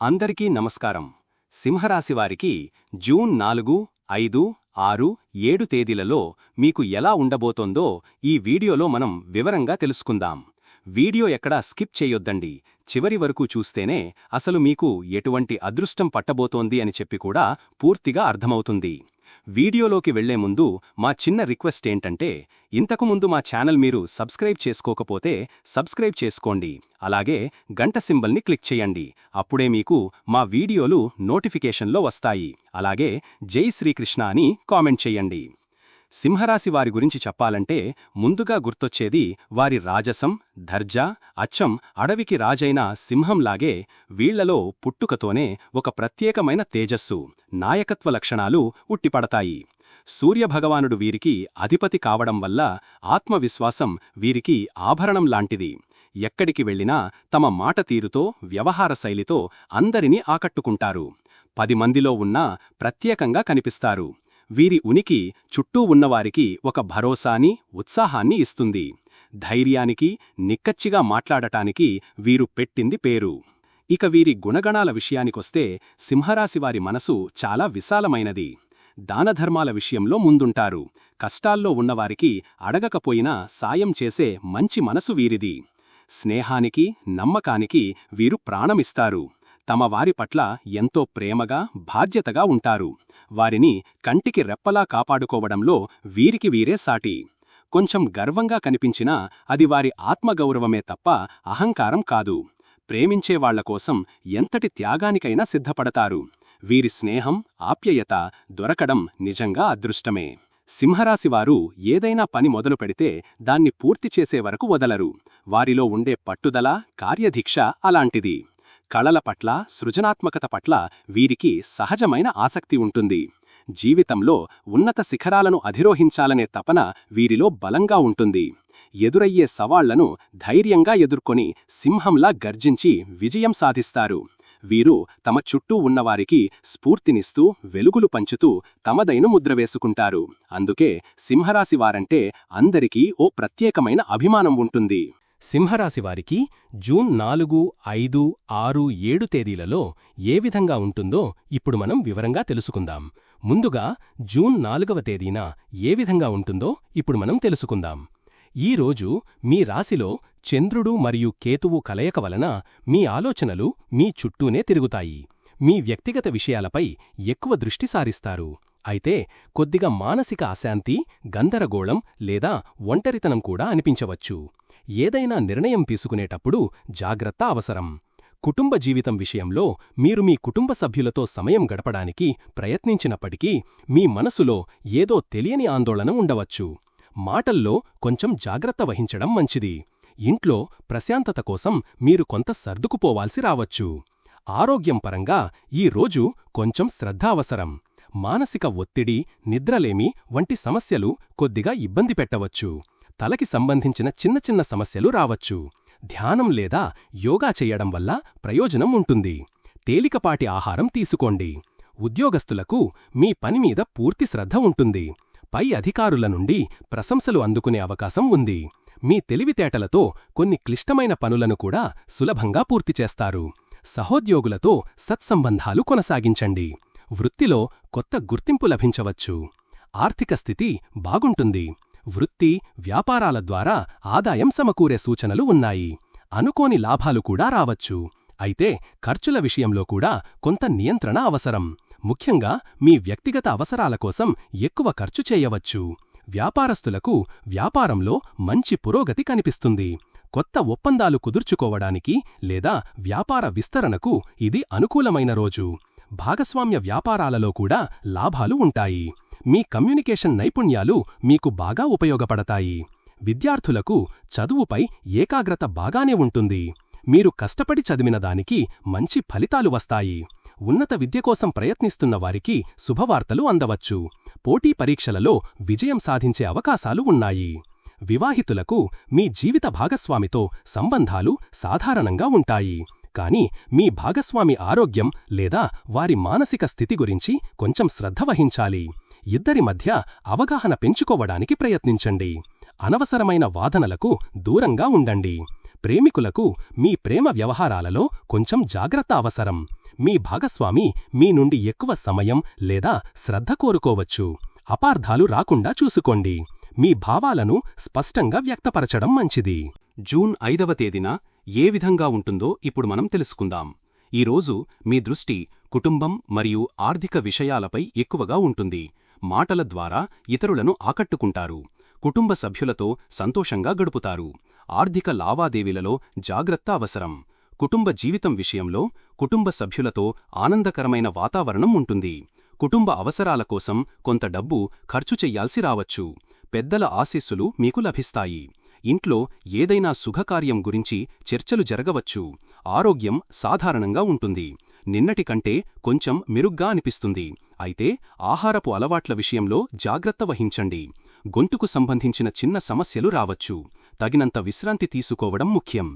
అందరికీ నమస్కారం. సింహరాశివారికి జూన్ నాలుగు ఐదు ఆరు ఏడు తేదీలలో మీకు ఎలా ఉండబోతోందో ఈ వీడియోలో మనం వివరంగా తెలుసుకుందాం. వీడియో ఎక్కడా స్కిప్ చేయొద్దండి. చివరి వరకు చూస్తేనే అసలు మీకు ఎటువంటి అదృష్టం పట్టబోతోంది అని చెప్పి కూడా పూర్తిగా అర్థమవుతుంది. వీడియోలోకి వెళ్ళే ముందు మా చిన్న రిక్వెస్ట్ ఏంటంటే ఇంతకుముందు మా ఛానల్ మీరు సబ్స్క్రైబ్ చేసుకోకపోతే సబ్స్క్రైబ్ చేసుకోండి. అలాగే గంట సింబల్ని క్లిక్ చేయండి. అప్పుడే మీకు మా వీడియోలు నోటిఫికేషన్లో వస్తాయి. అలాగే జై శ్రీకృష్ణ అని కామెంట్ చెయ్యండి సింహరాశి వారి గురించి చెప్పాలంటే ముందుగా గుర్తొచ్చేది వారి రాజసం ధర్జా అచ్చం అడవికి రాజైన సింహంలాగే వీళ్ళలో పుట్టుకతోనే ఒక ప్రత్యేకమైన తేజస్సు నాయకత్వ లక్షణాలు ఉట్టిపడతాయి. సూర్యభగవానుడు వీరికి అధిపతి కావడం వల్ల ఆత్మవిశ్వాసం వీరికి ఆభరణం లాంటిది. ఎక్కడికి వెళ్ళినా తమ మాట తీరుతో వ్యవహార శైలితో అందరినీ ఆకట్టుకుంటారు. పది మందిలో ఉన్నా ప్రత్యేకంగా కనిపిస్తారు. వీరి ఉనికి చుట్టూ ఉన్నవారికి ఒక భరోసాని ఉత్సాహాన్ని ఇస్తుంది. ధైర్యానికి నిక్కచ్చిగా మాట్లాడటానికి వీరు పెట్టింది పేరు. ఇక వీరి గుణగణాల విషయానికొస్తే సింహరాశివారి మనసు చాలా విశాలమైనది. దానధర్మాల విషయంలో ముందుంటారు. కష్టాల్లో ఉన్నవారికి అడగకపోయినా సాయం చేసే మంచి మనసు వీరిది. స్నేహానికి నమ్మకానికి వీరు ప్రాణమిస్తారు. తమ వారి పట్ల ఎంతో ప్రేమగా బాధ్యతగా ఉంటారు. వారిని కంటికి రెప్పలా కాపాడుకోవడంలో వీరికి వీరే సాటి. కొంచెం గర్వంగా కనిపించినా అది వారి ఆత్మగౌరవమే తప్ప అహంకారం కాదు. ప్రేమించేవాళ్ళ కోసం ఎంతటి త్యాగానికైనా సిద్ధపడతారు. వీరి స్నేహం ఆప్యయత దొరకడం నిజంగా అదృష్టమే. సింహరాశివారు ఏదైనా పని మొదలు పెడితే దాన్ని పూర్తి చేసే వరకు వదలరు. వారిలో ఉండే పట్టుదల కార్యదీక్ష అలాంటిది. కళల పట్ల సృజనాత్మకత పట్ల వీరికి సహజమైన ఆసక్తి ఉంటుంది. జీవితంలో ఉన్నత శిఖరాలను అధిరోహించాలనే తపన వీరిలో బలంగా ఉంటుంది. ఎదురయ్యే సవాళ్ళను ధైర్యంగా ఎదుర్కొని సింహంలా గర్జించి విజయం సాధిస్తారు. వీరు తమ చుట్టూ ఉన్నవారికి స్ఫూర్తినిస్తూ వెలుగులు పంచుతూ తమదైన ముద్ర వేసుకుంటారు. అందుకే సింహరాశివారంటే అందరికీ ఓ ప్రత్యేకమైన అభిమానం ఉంటుంది. సింహరాశివారికి జూన్ నాలుగు ఐదు ఆరు ఏడు తేదీలలో ఏ విధంగా ఉంటుందో ఇప్పుడు మనం వివరంగా తెలుసుకుందాం. ముందుగా జూన్ నాలుగవ తేదీన ఏ విధంగా ఉంటుందో ఇప్పుడు మనం తెలుసుకుందాం. ఈ రోజు మీ రాశిలో చంద్రుడు మరియు కేతువు కలయక వలన మీ ఆలోచనలు మీ చుట్టూనే తిరుగుతాయి. మీ వ్యక్తిగత విషయాలపై ఎక్కువ దృష్టి సారిస్తారు. అయితే కొద్దిగా మానసిక అశాంతి గందరగోళం లేదా ఒంటరితనం కూడా అనిపించవచ్చు. ఏదైనా నిర్ణయం తీసుకునేటప్పుడు జాగ్రత్త అవసరం. కుటుంబ జీవితం విషయంలో మీరు మీ కుటుంబ సభ్యులతో సమయం గడపడానికి ప్రయత్నించినప్పటికీ మీ మనసులో ఏదో తెలియని ఆందోళన ఉండవచ్చు. మాటల్లో కొంచెం జాగ్రత్త వహించడం మంచిది. ఇంట్లో ప్రశాంతత కోసం మీరు కొంత సర్దుకుపోవాల్సి రావచ్చు. ఆరోగ్యం పరంగా ఈ రోజు కొంచెం శ్రద్ధ అవసరం. మానసిక ఒత్తిడి నిద్రలేమి వంటి సమస్యలు కొద్దిగా ఇబ్బంది పెట్టవచ్చు. తలకి సంబంధించిన చిన్న చిన్న సమస్యలు రావచ్చు. ధ్యానం లేదా యోగా చెయ్యడం వల్ల ప్రయోజనం ఉంటుంది. తేలికపాటి ఆహారం తీసుకోండి. ఉద్యోగస్తులకు మీ పనిమీద పూర్తి శ్రద్ధ ఉంటుంది. పై అధికారుల నుండి ప్రశంసలు అందుకునే అవకాశం ఉంది. మీ తెలివితేటలతో కొన్ని క్లిష్టమైన పనులను కూడా సులభంగా పూర్తి చేస్తారు. సహోద్యోగులతో సత్సంబంధాలు కొనసాగించండి. వృత్తిలో కొత్త గుర్తింపు లభించవచ్చు. ఆర్థిక స్థితి బాగుంటుంది. వృత్తి వ్యాపారాల ద్వారా ఆదాయం సమకూరే సూచనలు ఉన్నాయి. అనుకోని లాభాలు కూడా రావచ్చు. అయితే ఖర్చుల విషయంలో కూడా కొంత నియంత్రణ అవసరం. ముఖ్యంగా మీ వ్యక్తిగత అవసరాల కోసం ఎక్కువ ఖర్చు చేయవచ్చు. వ్యాపారస్తులకు వ్యాపారంలో మంచి పురోగతి కనిపిస్తుంది. కొత్త ఒప్పందాలు కుదుర్చుకోవడానికి లేదా వ్యాపార విస్తరణకు ఇది అనుకూలమైన రోజు. భాగస్వామ్య వ్యాపారాలలో కూడా లాభాలు ఉంటాయి. మీ కమ్యూనికేషన్ నైపుణ్యాలు మీకు బాగా ఉపయోగపడతాయి. విద్యార్థులకు చదువుపై ఏకాగ్రత బాగానే ఉంటుంది. మీరు కష్టపడి చదివిన దానికి మంచి ఫలితాలు వస్తాయి. ఉన్నత విద్య కోసం ప్రయత్నిస్తున్న వారికి శుభవార్తలు అందవచ్చు. పోటీ పరీక్షలలో విజయం సాధించే అవకాశాలు ఉన్నాయి. వివాహితులకు మీ జీవిత భాగస్వామితో సంబంధాలు సాధారణంగా ఉంటాయి. కాని మీ భాగస్వామి ఆరోగ్యం లేదా వారి మానసిక స్థితి గురించి కొంచెం శ్రద్ధ వహించాలి. ఇద్దరి మధ్య అవగాహన పెంచుకోవడానికి ప్రయత్నించండి. అనవసరమైన వాదనలకు దూరంగా ఉండండి. ప్రేమికులకు మీ ప్రేమ వ్యవహారాలలో కొంచెం జాగ్రత్త అవసరం. మీ భాగస్వామి మీ నుండి ఎక్కువ సమయం లేదా శ్రద్ధ కోరుకోవచ్చు. అపార్థాలు రాకుండా చూసుకోండి. మీ భావాలను స్పష్టంగా వ్యక్తపరచడం మంచిది. జూన్ ఐదవ తేదీన ఏ విధంగా ఉంటుందో ఇప్పుడు మనం తెలుసుకుందాం. ఈరోజు మీ దృష్టి కుటుంబం మరియు ఆర్థిక విషయాలపై ఎక్కువగా ఉంటుంది. మాటల ద్వారా ఇతరులను ఆకట్టుకుంటారు. కుటుంబ సభ్యులతో సంతోషంగా గడుపుతారు. ఆర్థిక లావాదేవీలలో జాగ్రత్త అవసరం. కుటుంబ జీవితం విషయంలో కుటుంబ సభ్యులతో ఆనందకరమైన వాతావరణం ఉంటుంది. కుటుంబ అవసరాల కోసం కొంత డబ్బు ఖర్చు చెయ్యాల్సి రావచ్చు. పెద్దల ఆశీస్సులు మీకు లభిస్తాయి. ఇంట్లో ఏదైనా శుభకార్యం గురించి చర్చలు జరగవచ్చు. ఆరోగ్యం సాధారణంగా ఉంటుంది. నిన్నటి కంటే కొంచెం మెరుగ్గా అనిపిస్తుంది. అయితే ఆహారపు అలవాట్ల విషయంలో జాగ్రత్త వహించండి. గొంతుకు సంబంధించిన చిన్న సమస్యలు రావచ్చు. తగినంత విశ్రాంతి తీసుకోవడం ముఖ్యం.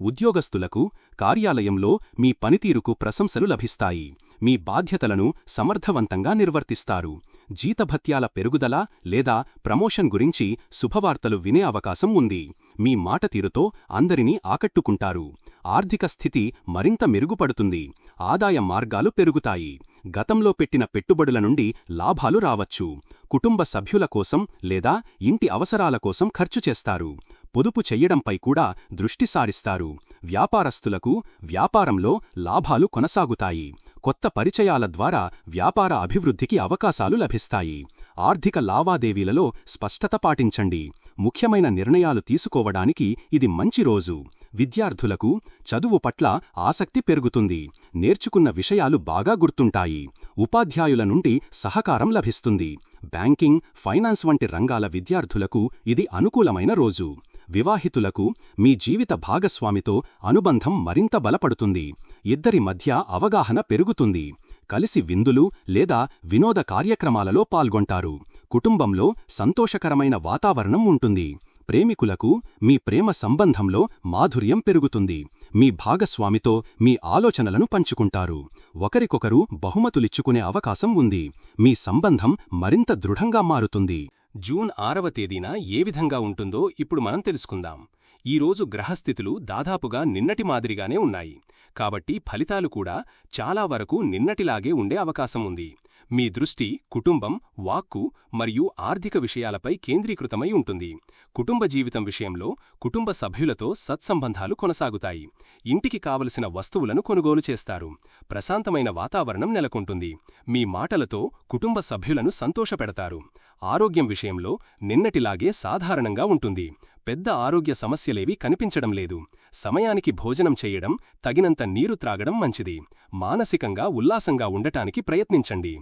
ఉద్యోగస్తులకు కార్యాలయంలో మీ పనితీరుకు ప్రశంసలు లభిస్తాయి. మీ బాధ్యతలను సమర్థవంతంగా నిర్వర్తిస్తారు. జీతభత్యాల పెరుగుదల లేదా ప్రమోషన్ గురించి శుభవార్తలు వినే అవకాశం ఉంది. మీ మాట తీరుతో అందరినీ ఆకట్టుకుంటారు. ఆర్థిక స్థితి మరింత మెరుగుపడుతుంది. ఆదాయ మార్గాలు పెరుగుతాయి. గతంలో పెట్టిన పెట్టుబడుల నుండి లాభాలు రావచ్చు. కుటుంబ సభ్యుల కోసం లేదా ఇంటి అవసరాల కోసం ఖర్చు చేస్తారు. పొదుపు చెయ్యడంపై కూడా దృష్టి సారిస్తారు. వ్యాపారస్తులకు వ్యాపారంలో లాభాలు కొనసాగుతాయి. కొత్త పరిచయాల ద్వారా వ్యాపార అభివృద్ధికి అవకాశాలు లభిస్తాయి. ఆర్థిక లావాదేవీలలో స్పష్టత పాటించండి. ముఖ్యమైన నిర్ణయాలు తీసుకోవడానికి ఇది మంచి రోజు. విద్యార్థులకు చదువు పట్ల ఆసక్తి పెరుగుతుంది. నేర్చుకున్న విషయాలు బాగా గుర్తుంటాయి. ఉపాధ్యాయుల నుండి సహకారం లభిస్తుంది. బ్యాంకింగ్ ఫైనాన్స్ వంటి రంగాల విద్యార్థులకు ఇది అనుకూలమైన రోజు. వివాహితులకు మీ జీవిత భాగస్వామితో అనుబంధం మరింత బలపడుతుంది. ఇద్దరి మధ్య అవగాహన పెరుగుతుంది. కలిసి విందులు లేదా వినోద కార్యక్రమాలలో పాల్గొంటారు. కుటుంబంలో సంతోషకరమైన వాతావరణం ఉంటుంది. ప్రేమికులకు మీ ప్రేమ సంబంధంలో మాధుర్యం పెరుగుతుంది. మీ భాగస్వామితో మీ ఆలోచనలను పంచుకుంటారు. ఒకరికొకరు బహుమతులిచ్చుకునే అవకాశం ఉంది. మీ సంబంధం మరింత దృఢంగా మారుతుంది. జూన్ ఆరవ తేదీన ఏ విధంగా ఉంటుందో ఇప్పుడు మనం తెలుసుకుందాం. ఈరోజు గ్రహస్థితులు దాదాపుగా నిన్నటి మాదిరిగానే ఉన్నాయి. కాబట్టి ఫలితాలు కూడా చాలా వరకు నిన్నటిలాగే ఉండే అవకాశం ఉంది. మీ దృష్టి కుటుంబం వాక్కు మరియు ఆర్థిక విషయాలపై కేంద్రీకృతమై ఉంటుంది. కుటుంబ జీవితం విషయంలో కుటుంబ సభ్యులతో సత్సంబంధాలు కొనసాగుతాయి. ఇంటికి కావలసిన వస్తువులను కొనుగోలు చేస్తారు. ప్రశాంతమైన వాతావరణం నెలకొంటుంది. మీ మాటలతో కుటుంబ సభ్యులను సంతోషపెడతారు. ఆరోగ్యం విషయంలో నిన్నటిలాగే సాధారణంగా ఉంటుంది. పెద్ద ఆరోగ్య సమస్యలేవీ కనిపించడం లేదు. సమయానికి భోజనం చేయడం తగినంత నీరు త్రాగడం మంచిది. మానసికంగా ఉల్లాసంగా ఉండటానికి ప్రయత్నించండి.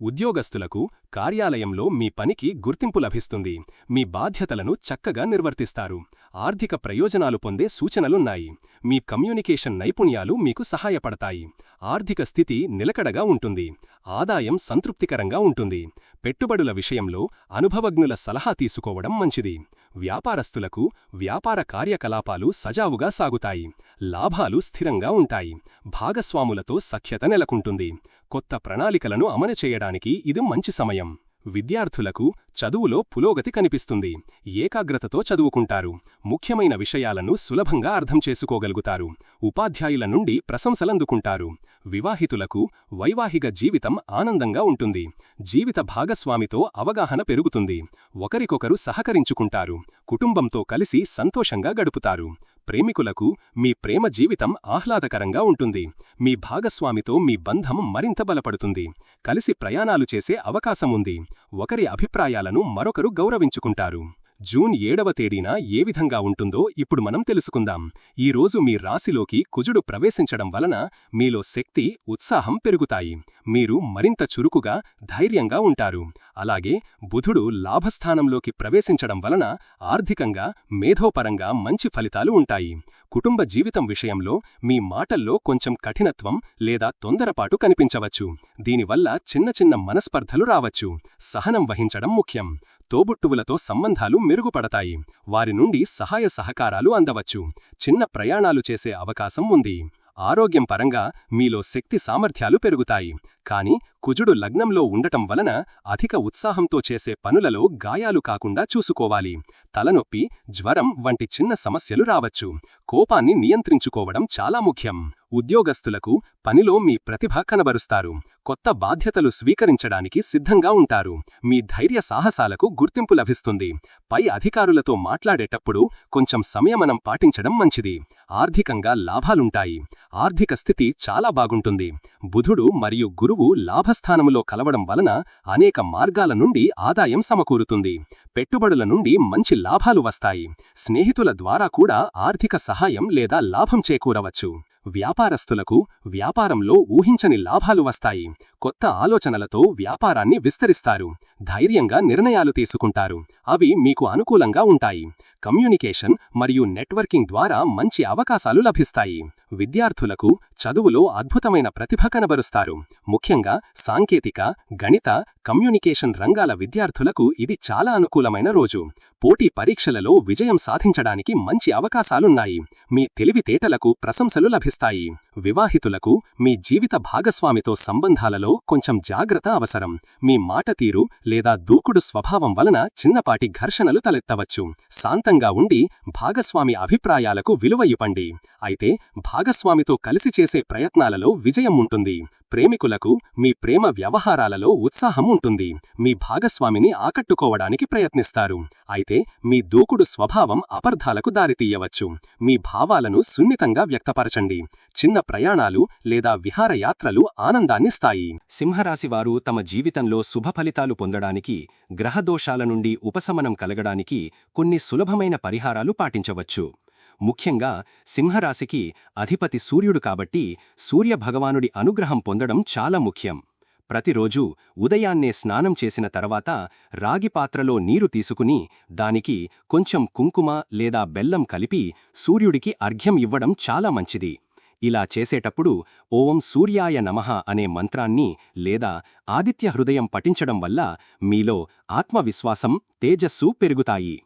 ఉద్యోగస్తులకు కార్యాలయంలో మీ పనికి గుర్తింపు లభిస్తుంది. మీ బాధ్యతలను చక్కగా నిర్వర్తిస్తారు. ఆర్థిక ప్రయోజనాలు పొందే సూచనలున్నాయి. మీ కమ్యూనికేషన్ నైపుణ్యాలు మీకు సహాయపడతాయి. ఆర్థిక స్థితి నిలకడగా ఉంటుంది. ఆదాయం సంతృప్తికరంగా ఉంటుంది. పెట్టుబడుల విషయంలో అనుభవజ్ఞుల సలహా తీసుకోవడం మంచిది. వ్యాపారస్తులకు వ్యాపార కార్యకలాపాలు సజావుగా సాగుతాయి. లాభాలు స్థిరంగా ఉంటాయి. భాగస్వాములతో సఖ్యత నెలకొంటుంది. కొత్త ప్రణాళికలను అమలు చేయడానికి ఇది మంచి సమయం. విద్యార్థులకు చదువులో పురోగతి కనిపిస్తుంది. ఏకాగ్రతతో చదువుకుంటారు. ముఖ్యమైన విషయాలను సులభంగా అర్థం చేసుకోగలుగుతారు. ఉపాధ్యాయుల నుండి ప్రశంసలందుకుంటారు. వివాహితులకు వైవాహిక జీవితం ఆనందంగా ఉంటుంది. జీవిత భాగస్వామితో అవగాహన పెరుగుతుంది. ఒకరికొకరు సహకరించుకుంటారు. కుటుంబంతో కలిసి సంతోషంగా గడుపుతారు. ప్రేమికులకు మీ ప్రేమ జీవితం ఆహ్లాదకరంగా ఉంటుంది. మీ భాగస్వామితో మీ బంధం మరింత బలపడుతుంది. కలిసి ప్రయాణాలు చేసే అవకాశం ఉంది ఒకరి అభిప్రాయాలను మరొకరు గౌరవించుకుంటారు. జూన్ ఏడవ తేదీన ఏ విధంగా ఉంటుందో ఇప్పుడు మనం తెలుసుకుందాం. ఈ రోజు మీ రాశిలోకి కుజుడు ప్రవేశించడం వలన మీలో శక్తి ఉత్సాహం పెరుగుతాయి. మీరు మరింత చురుకుగా ధైర్యంగా ఉంటారు. అలాగే బుధుడు లాభస్థానంలోకి ప్రవేశించడం వలన ఆర్థికంగా మేధోపరంగా మంచి ఫలితాలు ఉంటాయి. కుటుంబ జీవితం విషయంలో మీ మాటల్లో కొంచెం కఠినత్వం లేదా తొందరపాటు కనిపించవచ్చు. దీనివల్ల చిన్న చిన్న మనస్పర్ధలు రావచ్చు. సహనం వహించడం ముఖ్యం. తోబుట్టువులతో సంబంధాలు మెరుగుపడతాయి. వారి నుండి సహాయ సహకారాలు అందవచ్చు. చిన్న ప్రయాణాలు చేసే అవకాశం ఉంది. ఆరోగ్యం పరంగా మీలో శక్తి సామర్థ్యాలు పెరుగుతాయి. కాని కుజుడు లగ్నంలో ఉండటం వలన అధిక ఉత్సాహంతో చేసే పనులలో గాయాలు కాకుండా చూసుకోవాలి. తలనొప్పి జ్వరం వంటి చిన్న సమస్యలు రావచ్చు. కోపాన్ని నియంత్రించుకోవడం చాలా ముఖ్యం. ఉద్యోగస్తులకు పనిలో మీ ప్రతిభ కనబరుస్తారు. కొత్త బాధ్యతలు స్వీకరించడానికి సిద్ధంగా ఉంటారు. మీ ధైర్య సాహసాలకు గుర్తింపు లభిస్తుంది. పై అధికారులతో మాట్లాడేటప్పుడు కొంచెం సంయమనం పాటించడం మంచిది. ఆర్థికంగా లాభాలుంటాయి. ఆర్థిక స్థితి చాలా బాగుంటుంది. బుధుడు మరియు గురువు లాభస్థానములో కలవడం వలన అనేక మార్గాల నుండి ఆదాయం సమకూరుతుంది. పెట్టుబడుల నుండి మంచి లాభాలు వస్తాయి. స్నేహితుల ద్వారా కూడా ఆర్థిక సహాయం లేదా లాభం చేకూరవచ్చు. వ్యాపారస్తులకు వ్యాపారంలో ఊహించని లాభాలు వస్తాయి. కొత్త ఆలోచనలతో వ్యాపారాన్ని విస్తరిస్తారు ధైర్యంగా నిర్ణయాలు తీసుకుంటారు. అవి మీకు అనుకూలంగా ఉంటాయి. కమ్యూనికేషన్ మరియు నెట్వర్కింగ్ ద్వారా మంచి అవకాశాలు లభిస్తాయి. విద్యార్థులకు చదువులో అద్భుతమైన ప్రతిభ కనబరుస్తారు. ముఖ్యంగా సాంకేతిక గణిత కమ్యూనికేషన్ రంగాల విద్యార్థులకు ఇది చాలా అనుకూలమైన రోజు. పోటీ పరీక్షలలో విజయం సాధించడానికి మంచి అవకాశాలున్నాయి. మీ తెలివితేటలకు ప్రశంసలు లభిస్తాయి. వివాహితులకు మీ జీవిత భాగస్వామితో సంబంధాలలో కొంచెం జాగ్రత్త అవసరం. మీ మాట తీరు లేదా దూకుడు స్వభావం వలన చిన్నపాటి ఘర్షణలు తలెత్తవచ్చు. శాంతంగా ఉండి భాగస్వామి అభిప్రాయాలకు విలువ ఇవ్వండి. అయితే భాగస్వామితో కలిసి చేసే ప్రయత్నాలలో విజయం ఉంటుంది. ప్రేమికులకు మీ ప్రేమ వ్యవహారాలలో ఉత్సాహం ఉంటుంది. మీ భాగస్వామిని ఆకట్టుకోవడానికి ప్రయత్నిస్తారు. అయితే మీ దూకుడు స్వభావం అపర్ధాలకు దారితీయవచ్చు. మీ భావాలను సున్నితంగా వ్యక్తపరచండి. చిన్న ప్రయాణాలు లేదా విహారయాత్రలు ఆనందాన్నిస్తాయి సింహరాశివారు తమ జీవితంలో శుభ ఫలితాలు పొందడానికి గ్రహదోషాల నుండి ఉపశమనం కలగడానికి కొన్ని సులభమైన పరిహారాలు పాటించవచ్చు. ముఖ్యంగా సింహరాశికి అధిపతి సూర్యుడు కాబట్టి సూర్యభగవానుడి అనుగ్రహం పొందడం చాలా ముఖ్యం. ప్రతిరోజూ ఉదయాన్నే స్నానం చేసిన తర్వాత రాగి పాత్రలో నీరు తీసుకుని దానికి కొంచెం కుంకుమ లేదా బెల్లం కలిపి సూర్యుడికి అర్ఘ్యం ఇవ్వడం చాలా మంచిది. ఇలా చేసేటప్పుడు ఓం సూర్యాయ నమః అనే మంత్రాన్ని లేదా ఆదిత్య హృదయం పఠించడం వల్ల మీలో ఆత్మవిశ్వాసం తేజస్సు పెరుగుతాయి.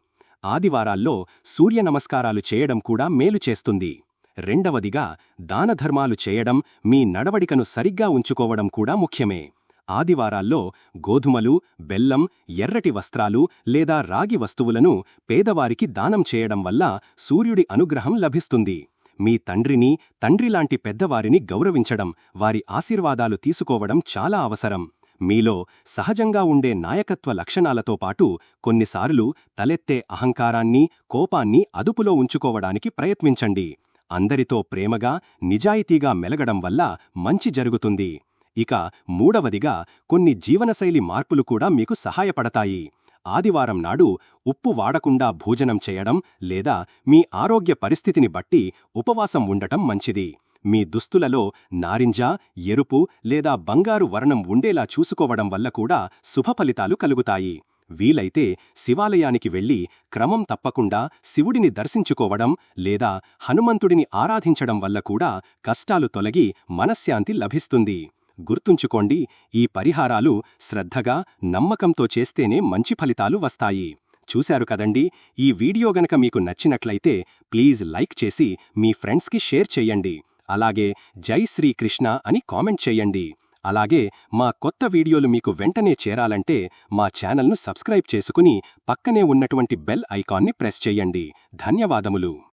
ఆదివారాల్లో సూర్య నమస్కారాలు చేయడం కూడా మేలు చేస్తుంది. రెండవదిగా దానధర్మాలు చేయడం మీ నడవడికను సరిగ్గా ఉంచుకోవడం కూడా ముఖ్యమే. ఆదివారాల్లో గోధుమలు బెల్లం ఎర్రటి వస్త్రాలు లేదా రాగి వస్తువులను పేదవారికి దానం చేయడం వల్ల సూర్యుడి అనుగ్రహం లభిస్తుంది. మీ తండ్రిని తండ్రిలాంటి పెద్దవారిని గౌరవించడం వారి ఆశీర్వాదాలు తీసుకోవడం చాలా అవసరం. మీలో సహజంగా ఉండే నాయకత్వ లక్షణాలతో పాటు కొన్నిసార్లు తలెత్తే అహంకారాన్ని కోపాన్ని అదుపులో ఉంచుకోవడానికి ప్రయత్నించండి. అందరితో ప్రేమగా నిజాయితీగా మెలగడం వల్ల మంచి జరుగుతుంది. ఇక మూడవదిగా కొన్ని జీవనశైలి మార్పులు కూడా మీకు సహాయపడతాయి. ఆదివారం నాడు ఉప్పు వాడకుండా భోజనం చేయడం లేదా మీ ఆరోగ్య పరిస్థితిని బట్టి ఉపవాసం ఉండటం మంచిది. మీ దుస్తులలో నారింజ ఎరుపు లేదా బంగారు వర్ణం ఉండేలా చూసుకోవడం వల్ల కూడా శుభఫలితాలు కలుగుతాయి. వీలైతే శివాలయానికి వెళ్ళి క్రమం తప్పకుండా శివుడిని దర్శించుకోవడం లేదా హనుమంతుడిని ఆరాధించడం వల్ల కూడా కష్టాలు తొలగి మనశ్శాంతి లభిస్తుంది. గుర్తుంచుకోండి ఈ పరిహారాలు శ్రద్ధగా నమ్మకంతో చేస్తేనే మంచి ఫలితాలు వస్తాయి. చూశారు కదండి? ఈ వీడియో గనక మీకు నచ్చినట్లయితే ప్లీజ్ లైక్ చేసి మీ ఫ్రెండ్స్కి షేర్ చేయండి. అలాగే జై శ్రీకృష్ణ అని కామెంట్ చేయండి. అలాగే మా కొత్త వీడియోలు మీకు వెంటనే చేరాలంటే మా ఛానల్ను సబ్స్క్రైబ్ చేసుకుని పక్కనే ఉన్నటువంటి బెల్ ఐకాన్ని ప్రెస్ చేయండి. ధన్యవాదములు.